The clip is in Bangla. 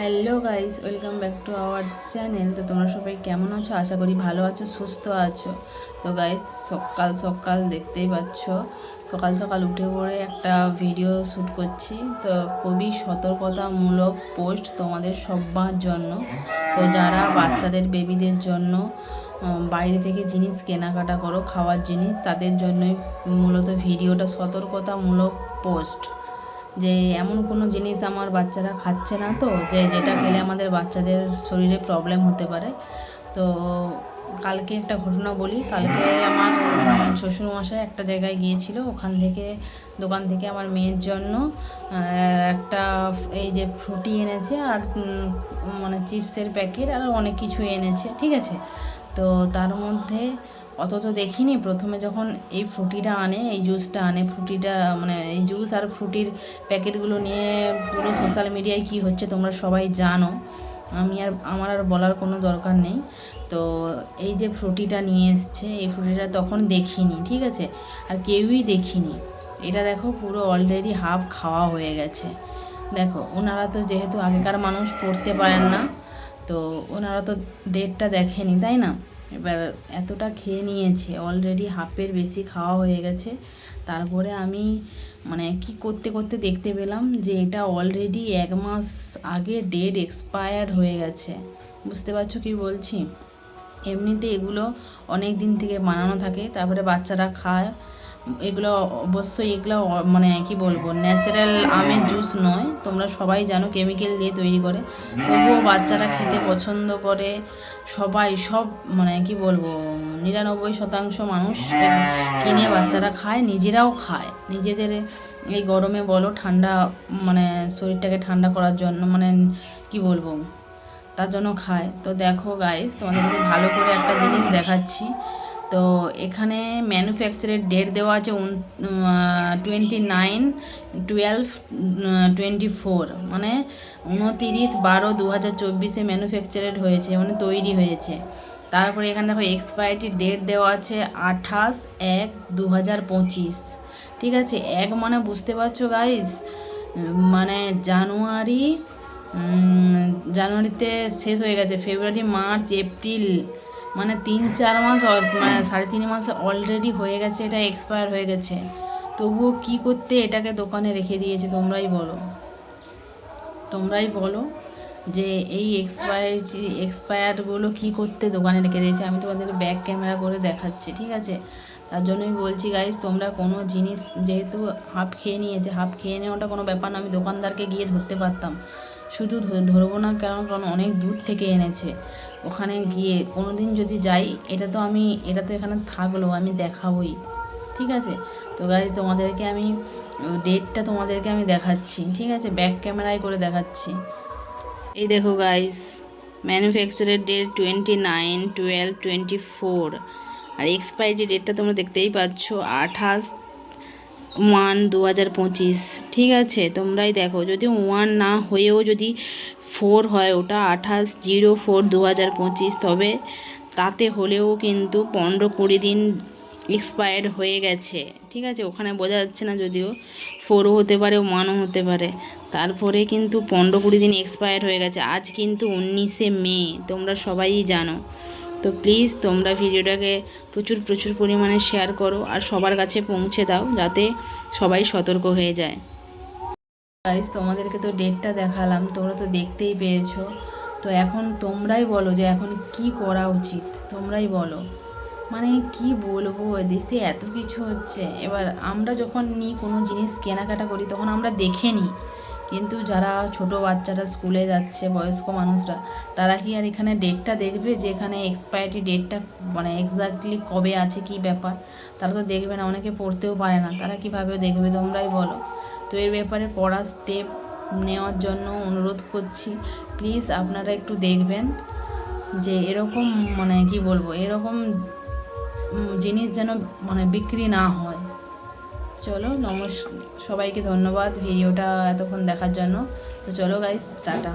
Hello guys, welcome back to our channel. তো তোমরা সবাই কেমন আছো? আশা করি ভালো আছো, সুস্থ আছো। তো গাইস, সকাল সকাল দেখতেই পাচ্ছ, সকাল সকাল উঠে পড়ে একটা ভিডিও শ্যুট করছি। তো খুবই সতর্কতামূলক পোস্ট তোমাদের সবার জন্য। তো যারা বাচ্চাদের, বেবিদের জন্য বাইরে থেকে জিনিস কেনাকাটা করো, খাওয়ার জিনিস, তাদের জন্যই মূলত ভিডিওটা সতর্কতামূলক পোস্ট। যে এমন কোনো জিনিস আমার বাচ্চারা খাচ্ছে না তো, যে যেটা খেলে আমাদের বাচ্চাদের শরীরে প্রবলেম হতে পারে। তো কালকে একটা ঘটনা বলি, কালকে আমার শ্বশুরমশাই একটা জায়গায় গিয়েছিল, ওখান থেকে, দোকান থেকে আমার মেয়ের জন্য একটা এই যে ফ্রুটি এনেছে আর মানে চিপসের প্যাকেট আর অনেক কিছু এনেছে, ঠিক আছে? তো তার মধ্যে অত তো দেখিনি। প্রথমে যখন এই ফ্রুটিটা আনে, এই জুসটা আনে, ফ্রুটিটা মানে এই জুস আর ফ্রুটির প্যাকেটগুলো নিয়ে পুরো সোশ্যাল মিডিয়ায় কি হচ্ছে তোমরা সবাই জানো। আমি আর, আমার আর বলার কোনো দরকার নেই। তো এই যে ফ্রুটিটা নিয়ে এসছে, এই ফ্রুটিটা তখন দেখিনি, ঠিক আছে? আর কেউই দেখিনি। এটা দেখো পুরো অলরেডি হাফ খাওয়া হয়ে গেছে। দেখো, ওনারা তো যেহেতু আগেকার মানুষ পড়তে পারেন না, তো ওনারা তো ডেটটা দেখেনি, তাই না? এবার এতটা খেয়ে নিয়েছে অলরেডি হাফের বেশি খাওয়া হয়ে গেছে। তারপরে আমি মানে কি করতে করতে দেখতে পেলাম যে এটা অলরেডি এক মাস আগে ডেট এক্সপায়ার্ড হয়ে গেছে। বুঝতে পারছ কি বলছি? এমনিতে এগুলো অনেক দিন থেকে বানানো থাকে, তারপরে বাচ্চারা খায়। এগুলো অবশ্যই এগুলো মানে কি বলব ন্যাচারাল আমের জুস নয়। তোমরা সবাই জানো কেমিক্যাল দিয়ে তৈরি করে। তবুও বাচ্চারা খেতে পছন্দ করে। সবাই সব মানে কি বলব, নিরানব্বই শতাংশ মানুষ কিনে বাচ্চারা খায়, নিজেরাও খায়। নিজেদের এই গরমে বলো, ঠান্ডা মানে শরীরটাকে ঠান্ডা করার জন্য মানে কি বলব, তার জন্য খায়। তো দেখো গাইস তোমাদেরকে ভালো করে একটা জিনিস দেখাচ্ছি। তো এখানে ম্যানুফ্যাকচারের ডেট দেওয়া আছে twenty nine twelve twenty four মানে উনতিরিশ বারো দু হাজার চব্বিশে ম্যানুফ্যাকচারেড হয়েছে মানে তৈরি হয়েছে। তারপরে এখানে দেখো এক্সপায়ারি ডেট দেওয়া আছে আঠাশ এক দু হাজার পঁচিশ। ঠিক আছে? এক মানে বুঝতে পারছ গাইস মানে জানুয়ারি জানুয়ারিতে শেষ হয়ে গেছে। ফেব্রুয়ারি, মার্চ, এপ্রিল মানে তিন, চার মাস মানে সাড়ে তিন মাস অলরেডি হয়ে গেছে, এটা এক্সপায়ার হয়ে গেছে। তবুও কি করতে এটাকে দোকানে রেখে দিয়েছে, তোমরাই বলো। তোমরাই বলো যে এই এক্সপায়ারি এক্সপায়ারগুলো কি করতে দোকানে রেখে দিয়েছে। আমি তোমাদের ব্যাক ক্যামেরা করে দেখাচ্ছি, ঠিক আছে? তার জন্যই বলছি গাইজ তোমরা কোনো জিনিস যেহেতু হাফ খেয়ে নিয়েছে হাফ খেয়ে নেওয়াটা কোনো ব্যাপার না, আমি দোকানদারকে গিয়ে ধরতে পারতাম। শুধু ধরবো না কারণ কারণ অনেক দূর থেকে এনেছে। ওখানে গিয়ে কোনো দিন যদি যাই এটা তো আমি এটা তো এখানে থাকল আমি দেখাবোই। ঠিক আছে? তো গাইজ তোমাদেরকে আমি ডেটটা তোমাদেরকে আমি দেখাচ্ছি। ঠিক আছে? ব্যাক ক্যামেরায় করে দেখাচ্ছি। এই দেখো guys ম্যানুফ্যাকচারের date twenty nine twelve twenty four আর এক্সপায়ারি ডেটটা তোমরা দেখতেই পাচ্ছ আঠাশ ওয়ান দু হাজার পঁচিশ। ঠিক আছে? তোমরাই দেখো। যদি ওয়ান না হয়েও যদি ফোর হয়, ওটা আঠাশ জিরো ফোর দু হাজার পঁচিশ। তবে তাতে হলেও কিন্তু পনেরো কুড়ি দিন এক্সপায়ার্ড হয়ে গেছে। ঠিক আছে, ওখানে বোঝা যাচ্ছে না যদিও ফোরও হতে পারে ওয়ানও হতে পারে। তারপরে কিন্তু পনেরো কুড়ি দিন এক্সপায়ার হয়ে গেছে। আজ কিন্তু উনিশে মে, তোমরা সবাই জানো। তো প্লিজ তোমরা ভিডিওটাকে প্রচুর প্রচুর পরিমাণে শেয়ার করো আর সবার কাছে পৌঁছে দাও, যাতে সবাই সতর্ক হয়ে যায়। গাইজ তোমাদেরকে তো ডেটটা দেখালাম, তোমরা তো দেখতেই পেয়েছ। তো এখন তোমরাই বলো যে এখন কি করা উচিত, তোমরাই বলো। মানে কি বলব, দেশে এত কিছু হচ্ছে। এবার আমরা যখন নিই কোনো জিনিস কেনাকাটা করি, তখন আমরা দেখে নিই। কিন্তু যারা ছোট বাচ্চারা স্কুলে যাচ্ছে, বয়স্ক মানুষরা, তারা কি আর এখানে ডেটটা দেখবে যে এখানে এক্সপায়ারি ডেটটা মানে এক্স্যাক্টলি কবে আছে, কি ব্যাপার? তারা তো দেখবে না, অনেকে পড়তেও পারে না। তারা কীভাবে দেখবে, তোমরাই বলো। তো এর ব্যাপারে কড়া স্টেপ নেওয়ার জন্য অনুরোধ করছি। প্লিজ আপনারা একটু দেখবেন যে এরকম মানে কি বলব, এরকম জিনিস যেন মানে বিক্রি না হয়। চলো নমস্কার সবাইকে ধন্যবাদ ভিডিওটা এতক্ষণ দেখার জন্য। তো চলো গাইস টাটা।